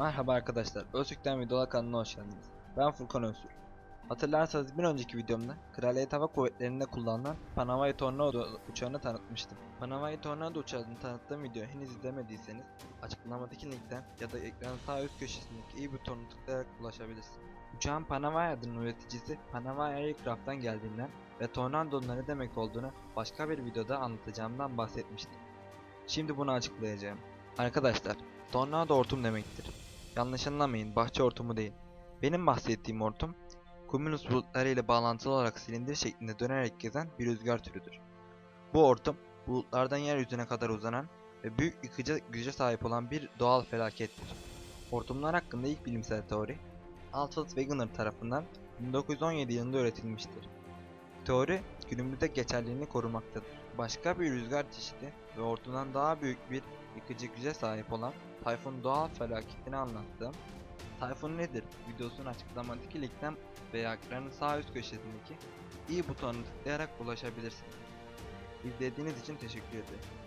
Merhaba arkadaşlar, Öztürk'ten Videolar kanalına hoş geldiniz. Ben Furkan Öztürk. Hatırlarsanız bir önceki videomda Kraliyet Hava Kuvvetleri'nde kullanılan Panavai Tornado uçağını tanıtmıştım. Panavai Tornado uçağını tanıttığım videoyu henüz izlemediyseniz açıklamadaki linkten ya da ekranın sağ üst köşesindeki i butonunu tıklayarak ulaşabilirsiniz. Uçağın Panavai adının üreticisi Panavai Aircraft'tan geldiğinden ve Tornado'nun ne demek olduğunu başka bir videoda anlatacağımdan bahsetmiştim. Şimdi bunu açıklayacağım. Arkadaşlar, tornado hortum demektir. Yanlış anlamayın, bahçe hortumu değil. Benim bahsettiğim hortum, cumulus bulutları ile bağlantılı olarak silindir şeklinde dönerek gezen bir rüzgar türüdür. Bu hortum, bulutlardan yeryüzüne kadar uzanan ve büyük yıkıcı güce sahip olan bir doğal felakettir. Hortumlar hakkında ilk bilimsel teori, Alfred Wegener tarafından 1917 yılında üretilmiştir. Teori, günümüzde geçerliliğini korumaktadır. Başka bir rüzgar çeşidi ve hortumdan daha büyük bir yıkıcı güce sahip olan Tayfun doğal felaketini anlattığım Tayfun nedir? videosunun açıklamadaki linkten veya ekranın sağ üst köşesindeki i butonunu tıklayarak ulaşabilirsiniz. İzlediğiniz için teşekkür ederim.